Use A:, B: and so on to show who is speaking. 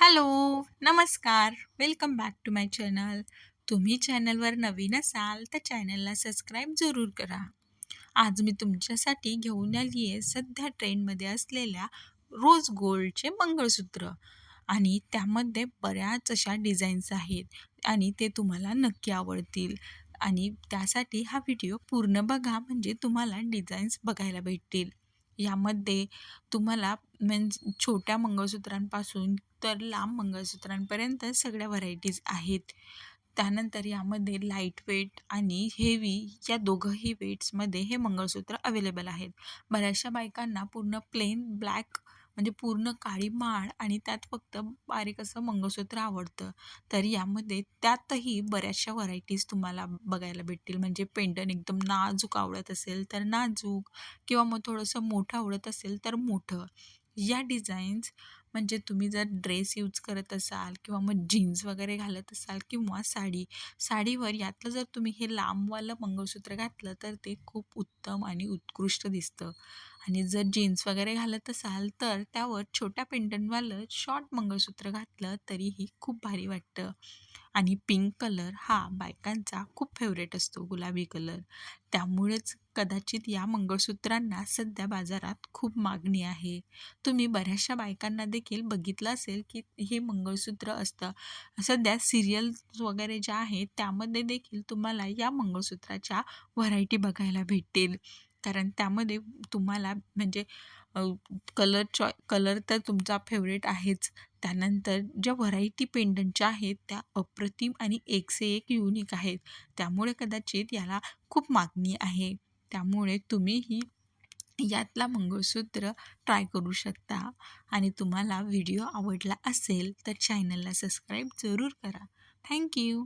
A: Hello, नमस्कार. Welcome back to my channel. तुम्ही चॅनलवर नवीन असाल तर चॅनलला सबस्क्राईब जरूर करा. आज मी तुमच्यासाठी घेऊन आली आहे सध्या ट्रेंडमध्ये असलेल्या रोज गोल्डचे मंगळसूत्र आणि त्यामध्ये बऱ्याच अशा डिझाईन्स आहेत आणि ते तुम्हाला नक्की आवडतील आणि त्यासाठी हा व्हिडिओ पूर्ण बघा म्हणजे तुम्हाला डिझाईन्स बघायला भेटतील. यामध्ये तुम्हाला म्हणजे छोट्या मंगळसूत्रांपासून तर लांब मंगळसूत्रांपर्यंत सगळ्या व्हरायटीज आहेत. त्यानंतर यामध्ये लाइट वेट आणि हेवी या दोघंही वेट्समध्ये हे मंगळसूत्र अवेलेबल आहेत. बऱ्याचशा बायकांना पूर्ण प्लेन ब्लॅक म्हणजे पूर्ण काळी माळ आणि त्यात फक्त बारीक असं मंगळसूत्र आवडतं. तर यामध्ये त्यातही बऱ्याचशा व्हरायटीज तुम्हाला बघायला भेटतील. म्हणजे पेंडन एकदम नाजूक आवडत असेल तर नाजूक किंवा मग थोडंसं मोठं आवडत असेल तर मोठं. या डिझाईन्स म्हणजे तुम्ही जर ड्रेस यूज करत असाल किंवा मग जीन्स वगैरे घालत असाल किंवा साडी, साडीवर यातलं जर तुम्ही हे लांबवालं मंगळसूत्र घातलं तर ते खूप उत्तम आणि उत्कृष्ट दिसतं आणि जर जीन्स वगैरे घालत असाल तर त्यावर छोट्या पेंडंटवालं शॉर्ट मंगळसूत्र घातलं तरीही खूप भारी वाटतं. आणि पिंक कलर हा बायकांचा खूप फेवरेट असतो गुलाबी कलर. त्यामुळेच कदाचित या मंगळसूत्रांना सध्या बाजारात खूप मागणी आहे. तुम्ही बऱ्याचशा बायकांना देखील बघितलं असेल की हे मंगळसूत्र असतं. सध्या सिरियल्स वगैरे ज्या आहेत त्यामध्ये देखील तुम्हाला या मंगळसूत्राच्या व्हरायटी बघायला भेटतील. कारण त्यामध्ये तुम्हाला म्हणजे कलर चॉय कलर तर तुमचा फेवरेट आहेच. त्यानंतर ज्या व्हरायटी पेंडंटच्या आहेत त्या अप्रतिम आणि एक से एक युनिक आहेत. त्यामुळे कदाचित याला खूप मागणी आहे. त्यामुळे तुम्हीही यातला मंगळसूत्र ट्राय करू शकता आणि तुम्हाला व्हिडिओ आवडला असेल तर चॅनलला सबस्क्राईब जरूर करा. थँक्यू